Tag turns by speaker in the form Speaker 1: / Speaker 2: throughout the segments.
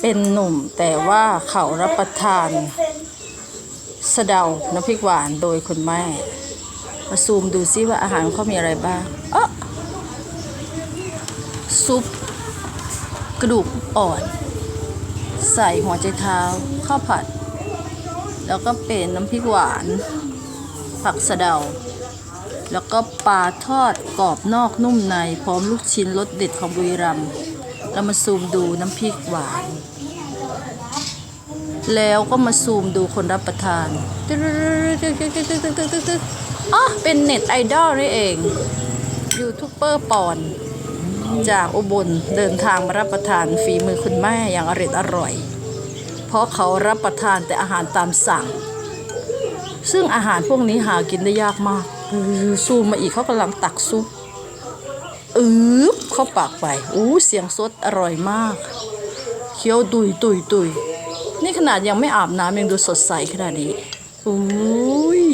Speaker 1: เป็นหนุ่มแต่ว่าเขารับประทานสะเดาน้ำพริกหวานโดยคุณแม่ มาซูมดูซิว่าอาหารเขามีอะไรบ้างเอะซุป กระดูกอ่อน ใส่หัวใจเท้าข้าวผัด แล้วก็เป็นน้ำพริกหวาน ผักสะเดา แล้วก็ปลาทอดกรอบนอกนุ่มใน พร้อมลูกชิ้นรสเด็ดของบุรีรัมย์เรามาซูมดูน้ำพริกหวาน แล้วก็มาซูมดูคนรับประทานอ๋อเป็นเน็ตไอดอลนี่เอง ยูทูบเบอร์ปอน จากอุบลเดินทางมารับประทานฝีมือคุณแม่อย่างอร่อยอร่อย เพราะเขารับประทานแต่อาหารตามสั่ง ซึ่งอาหารพวกนี้หากินได้ยากมากซูมมาอีกเขากำลังตักซุปอืบเข้าปากไปอู้เสียงสดอร่อยมาก เคี้ยวตุยตุยตุย นี่ขนาดยังไม่อาบน้ำยังดูสดใสขนาดนี้อุ้ย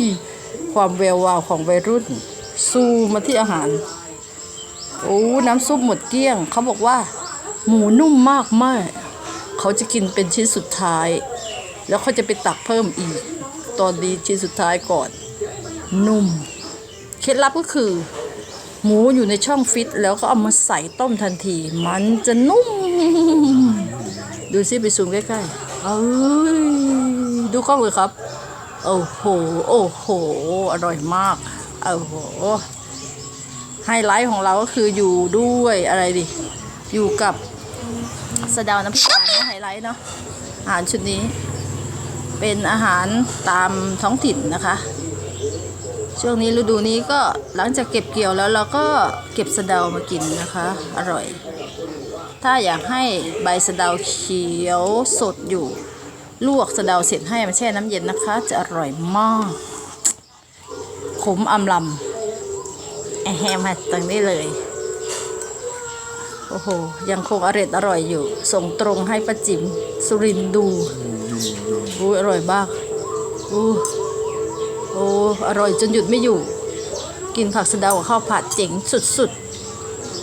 Speaker 1: ความแวววาวของวัยรุ่นซูมมาที่อาหารโอ้น้ำซุปหมดเกลี้ยง เขาบอกว่า หมูนุ่มมากมากเขาจะกินเป็นชิ้นสุดท้าย แล้วเขาจะไปตักเพิ่มอีก ตอนนี้ชิ้นสุดท้ายก่อน นุ่ม เคล็ดลับก็คือ หมูอยู่ในช่องฟิต แล้วก็เอามาใส่ต้มทันที มันจะนุ่ม ดูซิไปซูมใกล้ๆ เอ้ยดูกล้องเลยครับ โอ้โห โอ้โห อร่อยมาก โอ้โห ไฮไลท์ของเราก็คืออยู่ด้วยอะไรดิ อยู่กับสะเดาน้ำพริกหวานนะไฮไลท์เนาะ อาหารชุดนี้ เป็นอาหารตามท้องถิ่นนะคะ ช่วงนี้ฤดูนี้ก็หลังจากเก็บเกี่ยวแล้วเราก็เก็บสะเดามากินนะคะ อร่อย ถ้าอยากให้ใบสะเดาเขียวสดอยู่ ลวกสะเดาเสร็จให้มันแช่น้ำเย็นนะคะ จะอร่อยมาก ขมอำลำแอมมาตรงนี้เลย โอ้โห ยังคงอร่อยอร่อยอยู่ ส่งตรงให้ป้าจิ๋มสุรินดูอู้อร่อยมากอู้โอ้อร่อยจนหยุดไม่อยู่ กินผักสะเดากับข้าวผัดเจ๋งสุดๆ